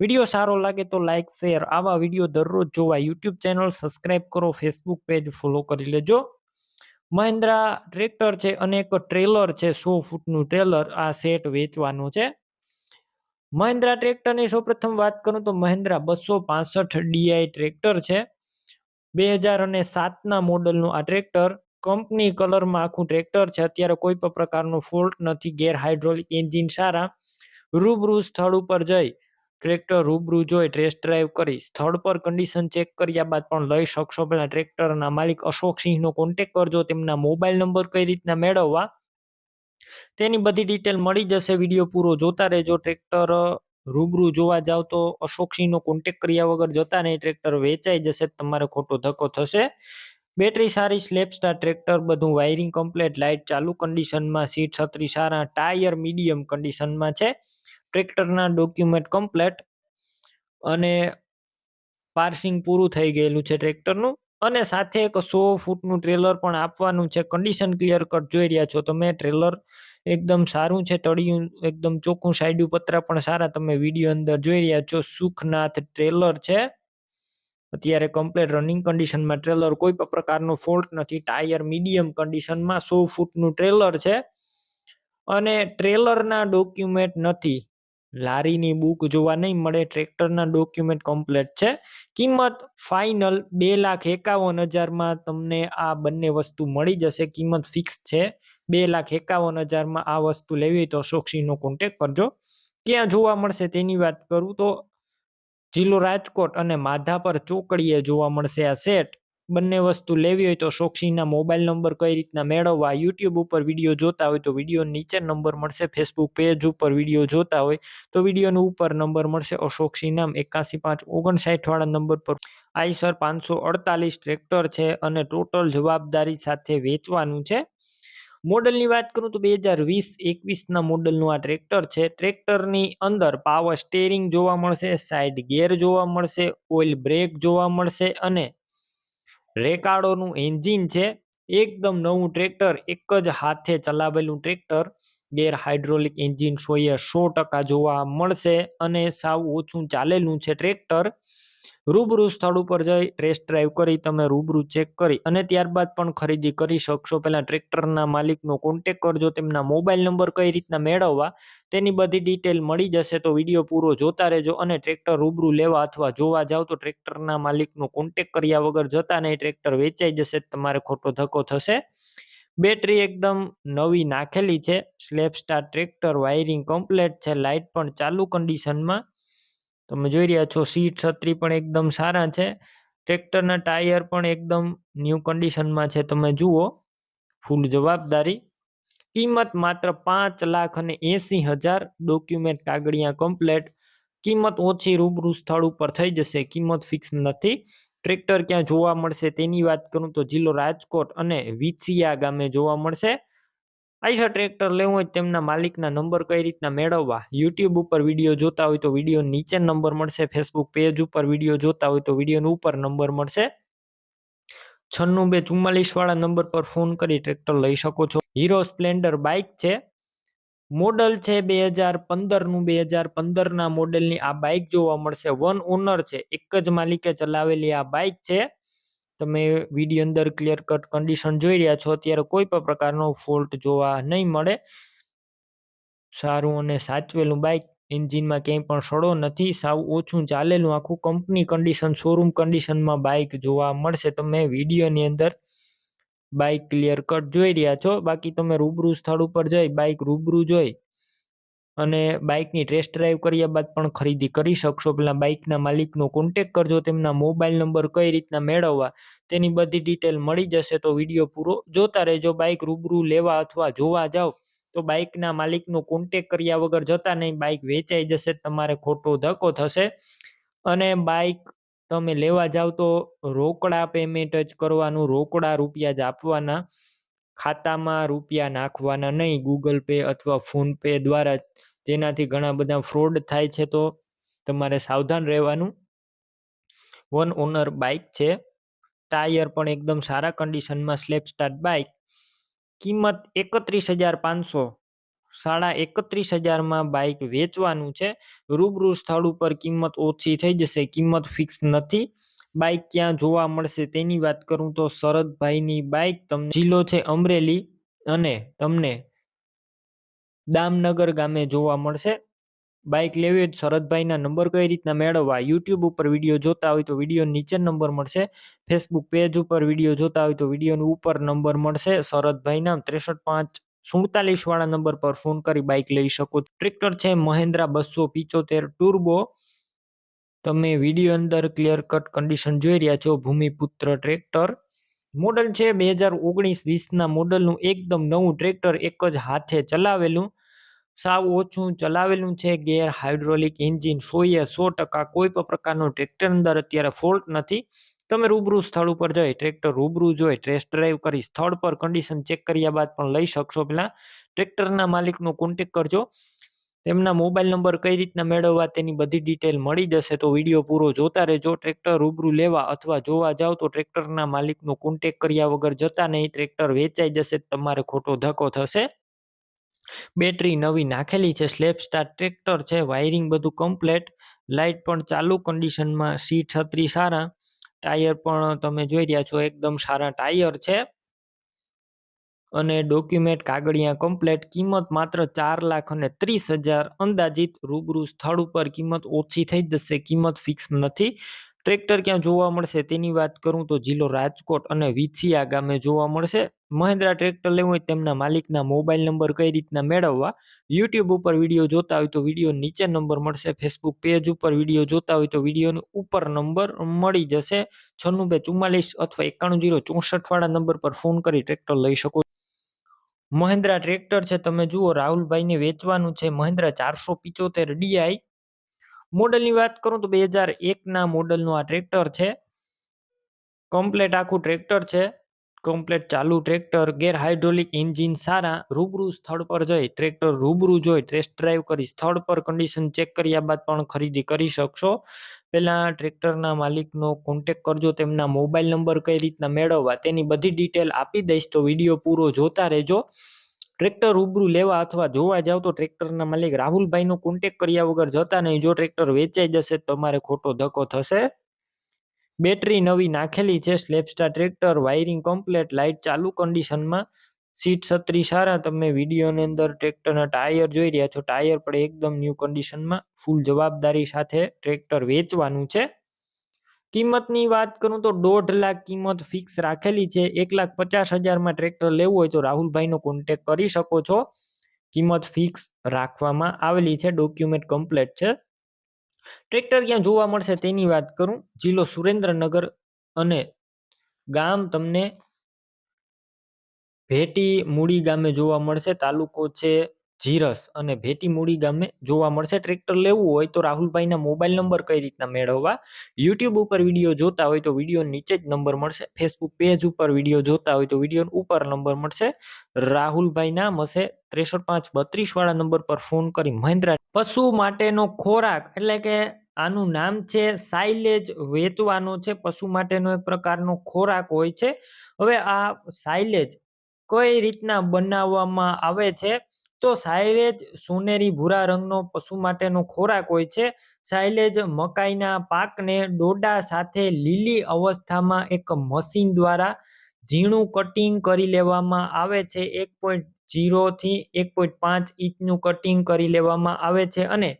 Video સારો લાગે તો લાઇક શેર આવા વીડિયો દરરોજ જોવા યુટ્યુબ ચેનલ સબસ્ક્રાઇબ કરો ફેસબુક પેજ ફોલો કરી લેજો. મહિન્દ્રા ટ્રેક્ટર છે અને એક ટ્રેલર છે, સો ફૂટનું ટ્રેલર આ સેટ વેચવાનું છે. મહિન્દ્રા ટ્રેક્ટરની સૌપ્રથમ વાત કરું તો મહિન્દ્રા બસો પાસઠ ડીઆઈ ટ્રેક્ટર છે. બે હજાર અને સાતના મોડલનું આ ટ્રેક્ટર. કંપની કલરમાં આખું ટ્રેક્ટર છે, અત્યારે કોઈ પણ પ્રકારનો ફોલ્ટ નથી, ગેર હાઇડ્રોલિક એન્જિન સારા. રૂબરૂ સ્થળ ઉપર જઈ ટ્રેક્ટર રૂબરૂ જોઈ ટેસ્ટ ડ્રાઈવ કરી. સ્થળ પર કન્ડિશન ચેક કર્યા બાદ પણ લઈ શકશો પહેલાં ટ્રેક્ટરના માલિક અશોક સિંહનો કોન્ટેક કરજો તેમના મોબાઈલ નંબર કઈ રીતના મેળવવા. તેની બધી ડિટેલ મળી જશે. વીડિયો પૂરો જોતા રહેજો. ટ્રેક્ટર રૂબરૂ જોવા જાવ તો અશોકસિંહનો કોન્ટેક કર્યા વગર જતા નહીં. ટ્રેક્ટર વેચાઈ જશે તમારે ખોટો ધક્કો થશે. બેટરી સારી સ્લેપ સ્ટાર ટ્રેક્ટર, બધું વાયરિંગ કમ્પ્લેટ લાઇટ ચાલુ કન્ડિશનમાં સીટ છત્રી સારા ટાયર મીડિયમ કન્ડિશનમાં છે. ટ્રેક્ટરના ડોક્યુમેન્ટ કમ્પ્લેટ અને પાર્સિંગ પૂરું થઈ ગયેલું છે ટ્રેક્ટરનું. અને સાથે એક સો ફૂટનું ટ્રેલર પણ આપવાનું છે. કન્ડિશન ક્લિયર કટ જોઈ રહ્યા છો તમે. ટ્રેલર એકદમ સારું છે. તળિયું એકદમ ચોખ્ખું, સાઈડ પતરા પણ સારા તમે વીડિયો અંદર જોઈ રહ્યા છો. સુખનાથ ટ્રેલર છે. અત્યારે કમ્પ્લેટ રનિંગ કન્ડિશનમાં ટ્રેલર કોઈ પણ પ્રકારનો ફોલ્ટ નથી. ટાયર મીડિયમ કન્ડિશનમાં સો ફૂટનું ટ્રેલર છે. અને ટ્રેલરના ડોક્યુમેન્ટ નથી. લારીની બુક જોવા નહીં મળે, ટ્રેક્ટરના ડોક્યુમેન્ટ કમ્પ્લેટ છે. કિંમત ફાઇનલ બે લાખ એકાવન હજારમાં તમને આ બંને વસ્તુ મળી જશે. કિંમત ફિક્સ છે. બે લાખ એકાવન હજારમાં આ વસ્તુ લેવી તો અશોકસિંહનો કોન્ટેક કરજો. ક્યાં જોવા મળશે તેની વાત કરું તો જિલ્લો રાજકોટ અને માધાપર ચોકડીએ જોવા મળશે આ સેટ બંને વસ્તુ લેવી હોય તો શોક્ષીના મોબાઈલ નંબર કઈ રીતના મેળવવા, યુટ્યુબ ઉપર વીડિયો જોતા હોય તો વીડિયો નીચે નંબર મળશે, ફેસબુક પેજ ઉપર વીડિયો જોતા હોય તો વિડીયોનો ઉપર નંબર મળશે અશોકસિંહ નામ એકાસી પાંચ ઓગણસાઠવાળા નંબર પર. આઈસર પાંચસો અડતાલીસ ટ્રેક્ટર છે અને ટોટલ જવાબદારી સાથે વેચવાનું છે. મોડલની વાત કરું તો બે હજાર વીસ એકવીસના મોડલનું આ ટ્રેક્ટર છે. ટ્રેક્ટરની અંદર પાવર સ્ટેરિંગ જોવા મળશે, સાઈડ ગેર જોવા મળશે, ઓઇલ બ્રેક જોવા મળશે અને રેકાર્ડોનું એન્જિન છે, એકદમ નવું ટ્રેક્ટર, એક જ હાથે ચલાવેલું ટ્રેક્ટર, ગેર હાઇડ્રોલિક એન્જિન સોએ સો ટકા જોવા મળશે અને સાવ ઓછું ચાલેલું છે ટ્રેક્ટર. રૂબરૂ સ્થળ ઉપર જઈ ટેસ્ટ ડ્રાઈવ કરી, તમે રૂબરૂ ચેક કરી અને ત્યારબાદ પણ ખરીદી કરી શકશો. પહેલાં ટ્રેક્ટરના માલિકનો કોન્ટેક કરજો, તેમના મોબાઈલ નંબર કઈ રીતના મેળવવા, તેની બધી ડિટેલ મળી જશે. તો વીડિયો પૂરો જોતા રહેજો અને ટ્રેક્ટર રૂબરૂ લેવા અથવા જોવા જાવ તો ટ્રેક્ટરના માલિકનો કોન્ટેક કર્યા વગર જતા નહીં. ટ્રેક્ટર વેચાઈ જશે, તમારે ખોટો ધક્કો થશે. બેટરી એકદમ નવી નાખેલી છે. સ્લેપ સ્ટાર ટ્રેક્ટર વાયરિંગ કમ્પ્લેટ છે. લાઇટ પણ ચાલુ કન્ડિશનમાં તમે જોઈ રહ્યા છો, સીટ છત્રી પણ એકદમ સારા છે. ટ્રેક્ટરના ટાયર પણ એકદમ ન્યૂ કન્ડિશનમાં છે. તમે જુઓ, ફૂલ જવાબદારી. કિંમત માત્ર પાંચ લાખ અને એંસી હજાર ડોક્યુમેન્ટ કાગળિયા કમ્પ્લેટ. કિંમત ઓછી રૂબરૂ સ્થળ ઉપર થઈ જશે. કિંમત ફિક્સ નથી. ટ્રેક્ટર ક્યાં જોવા મળશે તેની વાત કરું તો જિલ્લો રાજકોટ અને વિછિયા ગામે જોવા મળશે. આઈશા ટ્રેક્ટર લેવું હોય તેમના માલિકના નંબર કઈ રીતના મેળવવા? યુટ્યુબ ઉપર વીડિયો જોતા હોય તો વીડિયો નીચે નંબર મળશે. ફેસબુક પેજ ઉપર વીડિયો જોતા હોય તો વિડીયોનો ઉપર નંબર મળશે. છન્નું બે ચુમ્માલીસ વાળા નંબર પર ફોન કરી ટ્રેક્ટર લઈ શકો છો. હીરો સ્પ્લેન્ડર બાઇક છે. મોડલ છે બે હજાર પંદરનું. બે હજાર પંદરના મોડેલની આ બાઇક જોવા મળશે. વન ઓનર છે. એક જ માલિકે ચલાવેલી આ બાઇક છે. તમે વીડિયો અંદર ક્લિયર કટ કન્ડિશન જોઈ રહ્યા છો, અત્યારે કોઈ પણ પ્રકારનો ફોલ્ટ જોવા નહીં મળે. સારું અને સાચવેલું બાઇક એન્જિનમાં ક્યાંય પણ સડો નથી, સાવ ઓછું ચાલેલું આખું કંપની કન્ડિશન શોરૂમ કન્ડિશનમાં બાઇક જોવા મળશે. તમે વિડીયોની અંદર બાઇક ક્લિયર કટ જોઈ રહ્યા છો. બાકી તમે રૂબરૂ સ્થળ ઉપર જઈ બાઇક રૂબરૂ જોઈ અને બાઇકની ટેસ્ટ ડ્રાઈવ કર્યા બાદ પણ ખરીદી કરી શકશો. પેલા બાઇકના માલિકનો કોન્ટેક કરજો, તેમના મોબાઈલ નંબર કઈ રીતના મેળવવા, તેની બધી ડિટેલ મળી જશે. તો વીડિયો પૂરો જોતા રહેજો. બાઇક રૂબરૂ લેવા અથવા જોવા જાઓ, તો બાઇકના માલિકનો કોન્ટેક કર્યા વગર જતા નહીં. બાઇક વેચાઈ જશે, તમારે ખોટો ધક્કો થશે. અને બાઇક તમે લેવા જાઓ તો રોકડા પેમેન્ટ જ કરવાનું. રોકડા રૂપિયા જ આપવાના. ખાતામાં રૂપિયા નાખવાના નહીં. ગૂગલ પે અથવા ફોન પે દ્વારા તેનાથી ઘણા બધા ફ્રોડ થાય છે તો તમારે સાવધાન રહેવાનું. વન ઓનર બાઇક છે. ટાયર પણ એકદમ સારા કન્ડિશનમાં સ્લેપ સ્ટાર્ટ બાઇક કિંમત એકત્રીસ હજાર પાંચસો. સાડા એકત્રીસ હજારમાં બાઇક વેચવાનું છે. રૂબરૂ સ્થળ ઉપર કિંમત ઓછી થઈ જશે. કિંમત ફિક્સ નથી. બાઇક ક્યાં જોવા મળશે તેની વાત કરું તો શરદભાઈની બાઇક તમને જિલ્લો છે અમરેલી અને તમને દામનગર ગામે જોવા મળશે. બાઇક લેવી હોય તો શરદભાઈના નંબર કઈ રીતના મેળવવા? યુટ્યુબ ઉપર વીડિયો જોતા હોય તો વીડિયો નીચે નંબર મળશે. ફેસબુક પેજ ઉપર વીડિયો જોતા હોય તો વિડીયોની ઉપર નંબર મળશે. શરદભાઈના ત્રેસઠ પાંચ સુડતાલીસ વાળા નંબર પર ફોન કરી બાઇક લઈ શકો ટ્રેક્ટર છે મહેન્દ્રા બસો પિચોતેર ટુર્બો. તમે વીડિયો અંદર ક્લિયર કટ કન્ડિશન જોઈ રહ્યા છો. ભૂમિપુત્ર ટ્રેક્ટર. મોડલ છે બે હજાર ઓગણીસ વીસના મોડલનું એકદમ નવું ટ્રેક્ટર એક જ હાથે ચલાવેલું. સાવ ઓછું ચલાવેલું છે, ગેર હાઇડ્રોલિક એન્જિન સોએ સો ટકા કોઈ પણ પ્રકારનો ટ્રેક્ટર અંદર અત્યારે ફોલ્ટ નથી. તમે રૂબરૂ સ્થળ ઉપર જઈ ટ્રેક્ટર રૂબરૂ જોઈ ટેસ્ટ ડ્રાઈવ કરી સ્થળ પર કન્ડિશન ચેક કર્યા બાદ પણ લઈ શકશો. પહેલાં ટ્રેક્ટરના માલિકનો કોન્ટેક કરજો. તેમના મોબાઈલ નંબર કઈ રીતના મેળવવા તેની બધી ડિટેલ મળી જશે તો વીડિયો પૂરો જોતા રહેજો. ટ્રેક્ટર રૂબરૂ લેવા અથવા જોવા જાવ તો ટ્રેક્ટરના માલિકનો કોન્ટેક કર્યા વગર જતા નહીં. ટ્રેક્ટર વેચાઈ જશે તમારે ખોટો ધક્કો થશે. બેટરી નવી નાખેલી છે. સ્લેપ સ્ટાર ટ્રેક્ટર છે. વાયરિંગ બધું કમ્પ્લેટ લાઇટ પણ ચાલુ. કન્ડિશનમાં સીટ છત્રી સારા. ટાયર પણ તમે જોઈ રહ્યા છો, એકદમ સારા ટાયર છે. અને ડોક્યુમેન્ટ કાગળિયા કમ્પ્લેટ કિંમત માત્ર ચાર લાખ અને ત્રીસ હજાર. અંદાજિત રૂબરૂ સ્થળ ઉપર કિંમત ઓછી થઈ જશે, કિંમત ફિક્સ નથી. ટ્રેક્ટર ક્યાં જોવા મળશે તેની વાત કરું તો જિલ્લો રાજકોટ અને વિછિયા ગામે જોવા મળશે. મહિન્દ્રા ટ્રેક્ટર લેવું હોય તેમના માલિકના મોબાઈલ નંબર કઈ રીતના મેળવવા? યુટ્યુબ ઉપર વીડિયો જોતા હોય તો વીડિયો નીચે નંબર મળશે. ફેસબુક પેજ ઉપર વીડિયો જોતા હોય તો વિડીયોનો ઉપર નંબર મળી જશે. છન્નું બે ચુમ્માલીસ અથવા એકાણું જીરો ચોસઠ વાળા નંબર પર ફોન કરી ટ્રેક્ટર લઈ શકો મહિન્દ્રા ટ્રેક્ટર છે, તમે જુઓ, રાહુલભાઈને વેચવાનું છે મહિન્દ્રા ચારસો પિચોતેર ડીઆઈ મોડલની વાત કરું તો બે હજાર એકના મોડલનું આ ટ્રેક્ટર છે. કમ્પ્લેટ આખું ટ્રેક્ટર છે. કમ્પ્લેટ ચાલુ ટ્રેક્ટર ગેર હાઇડ્રોલિક એન્જિન સારા, રૂબરૂ સ્થળ પર જઈ ટ્રેક્ટર રૂબરૂ જોઈ ટેસ્ટ ડ્રાઈવ કરી સ્થળ પર કન્ડિશન ચેક કર્યા બાદ પણ ખરીદી કરી શકશો. પહેલાં ટ્રેક્ટરના માલિકનો કોન્ટેક કરજો, તેમના મોબાઈલ નંબર કઈ રીતના મેળવવા તેની બધી ડિટેલ આપી દઈશ, તો વીડિયો પૂરો જોતા રહેજો. ટ્રેક્ટર રૂબરૂ લેવા અથવા જોવા જાવ તો ટ્રેક્ટરના માલિક રાહુલભાઈનો કોન્ટેક કર્યા વગર જતા નહીં. જો ટ્રેક્ટર વેચાઈ જશે તમારે ખોટો ધક્કો થશે. બેટરી નવી નાખેલી છે સ્લેપસ્ટાર ટ્રેક્ટર, વાયરિંગ કમ્પ્લેટ, લાઇટ ચાલુ કન્ડિશનમાં સીટ છત્રી સારા તમે વિડીયોની અંદર ટ્રેક્ટરના ટાયર જોઈ રહ્યા છો, ટાયર પણ એકદમ ન્યૂ કન્ડિશનમાં ફૂલ જવાબદારી સાથે ટ્રેક્ટર વેચવાનું છે. કિંમતની વાત કરું તો દોઢ લાખ કિંમત ફિક્સ રાખેલી છે, એક લાખ પચાસ હજારમાં ટ્રેક્ટર લેવું હોય તો રાહુલભાઈનો કોન્ટેક કરી શકો છો. કિંમત ફિક્સ રાખવામાં આવેલી છે ડોક્યુમેન્ટ કમ્પ્લેટ છે. ટ્રેક્ટર ક્યાં જોવા મળશે તેની વાત કરું. જિલ્લો સુરેન્દ્રનગર અને ગામ તમને ભેટી મૂડી ગામે જોવા મળશે. તાલુકો છે જીરસ અને ભેટી મૂડી ગામે જોવા મળશે. ટ્રેક્ટર લેવું હોય તો રાહુલભાઈના મોબાઈલ નંબર કઈ રીતના મેળવવા? યુટ્યુબ ઉપર વીડિયો જોતા હોય તો વીડિયો નીચે જ નંબર મળશે. ફેસબુક પેજ ઉપર વીડિયો જોતા હોય તો વીડિયો ઉપર નંબર મળશે. રાહુલભાઈના મસે ત્રેસઠ પાંચ બત્રીસ વાળા નંબર પર ફોન કરી મહેન્દ્ર. પશુ માટેનો ખોરાક એટલે કે આનું નામ છે સાઇલેજ વેચવાનો છે. પશુ માટેનો એક પ્રકારનો ખોરાક હોય છે. હવે આ સાઇલેજ કઈ રીતના બનાવવામાં આવે છે? તો સાયલેજ સોનેરી ભૂરા રંગનો પશુ માટેનો ખોરાક હોય છે. સાયલેજ મકાઈના પાકને ડોડા સાથે લીલી અવસ્થામાં એક મશીન દ્વારા ઝીણું કટિંગ કરી લેવામાં આવે છે. એક પોઈન્ટ જીરોથી એક પોઈન્ટ પાંચ ઇંચનું કટિંગ કરી લેવામાં આવે છે અને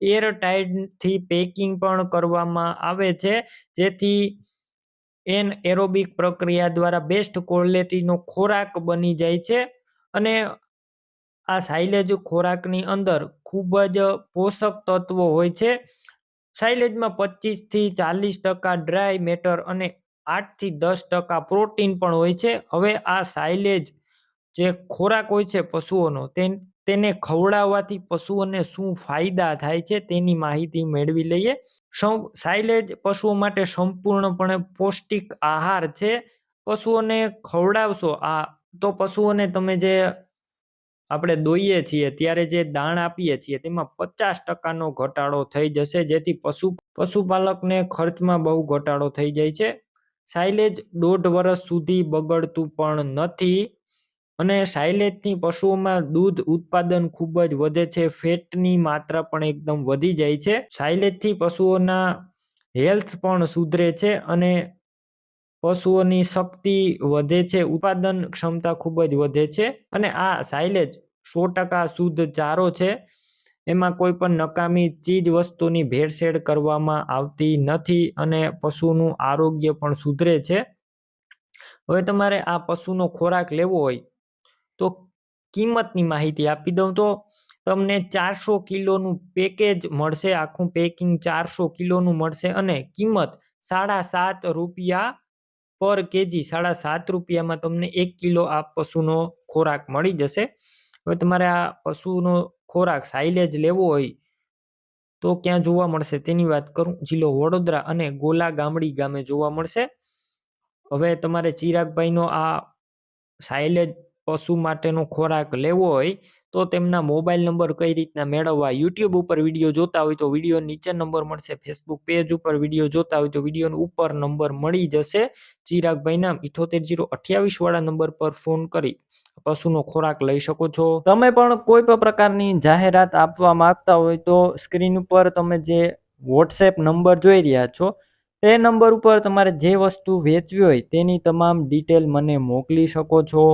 એર ટાઈટથી પેકિંગ પણ કરવામાં આવે છે. જેથી એન એરોબિક પ્રક્રિયા દ્વારા બેસ્ટ ક્વોલિટીનો ખોરાક બની જાય છે. અને આ સાઇલેજ ખોરાકની અંદર ખૂબ જ પોષક તત્વો હોય છે. સાઇલેજમાં પચીસથી ચાલીસ ટકા ડ્રાય મેટર અને આઠથી દસ ટકા પ્રોટીન પણ હોય છે. હવે આ સાઇલેજ જે ખોરાક હોય છે પશુઓનો તેને ખવડાવવાથી પશુઓને શું ફાયદા થાય છે તેની માહિતી મેળવી લઈએ. સાઇલેજ પશુઓ માટે સંપૂર્ણપણે પૌષ્ટિક આહાર છે. પશુઓને ખવડાવશો, આ, તો પશુઓને તમે જે આપણે દોઈએ છીએ, ત્યારે જે દાણ આપીએ છીએ, તેમાં પચાસ ટકાનો ઘટાડો થઈ જશે, જેથી પશુ, પશુપાલકને ખર્ચમાં બહુ ઘટાડો થઈ જાય છે. સાયલેજ દોઢ વર્ષ સુધી બગડતું પણ નથી અને સાયલેજની પશુઓમાં દૂધ ઉત્પાદન ખૂબ જ વધે છે, ફેટની માત્રા પણ એકદમ વધી જાય છે. સાયલેજથી પશુઓના હેલ્થ પણ સુધરે છે અને પશુઓની શક્તિ વધે છે, ઉત્પાદન ક્ષમતા ખૂબ જ વધે છે અને આ સાયલેજ સો ટકા શુદ્ધ ચારો છે. એમાં કોઈ પણ નકામી ચીજ વસ્તુની ભેળસેળ કરવામાં આવતી નથી અને પશુનું આરોગ્ય પણ સુધરે છે. હવે તમારે આ પશુનો ખોરાક લેવો હોય તો કિંમતની માહિતી આપી દઉં તો તમને ચારસો કિલોનું પેકેજ મળશે, આખું પેકિંગ ચારસો કિલોનું મળશે અને કિંમત સાડા સાત રૂપિયા પર કેજી સાડા સાત રૂપિયામાં તમને એક કિલો આ પશુનો ખોરાક મળી જશે. હવે તમારે આ પશુનો ખોરાક સાઇલેજ લેવો હોય તો ક્યાં જોવા મળશે તેની વાત કરું. જિલ્લો વડોદરા અને ગોલા ગામડી ગામે જોવા મળશે. હવે તમારે ચિરાગભાઈનો આ સાઇલેજ પશુ માટેનો ખોરાક લેવો હોય તો તેમના મોબાઈલ નંબર કઈ રીતના મેળવવા, યુટ્યુબ ઉપર વીડિયો જોતા હોય તો વીડિયો નીચે નંબર મળશે, ફેસબુક પેજ ઉપર વીડિયો જોતા હોય તો વીડિયો ઉપર નંબર મળી જશે. ચિરાગભાઈના ઇઠોતેર જીરો અઠ્યાવીસ વાળા નંબર પર ફોન કરી પશુનો ખોરાક લઈ શકો છો. તમે પણ કોઈ પણ પ્રકારની જાહેરાત આપવા માંગતા હોય તો સ્ક્રીન ઉપર તમે જે વોટ્સએપ નંબર જોઈ રહ્યા છો, તે નંબર ઉપર તમારે જે વસ્તુ વેચવી હોય તેની તમામ ડિટેલ મને મોકલી શકો છો.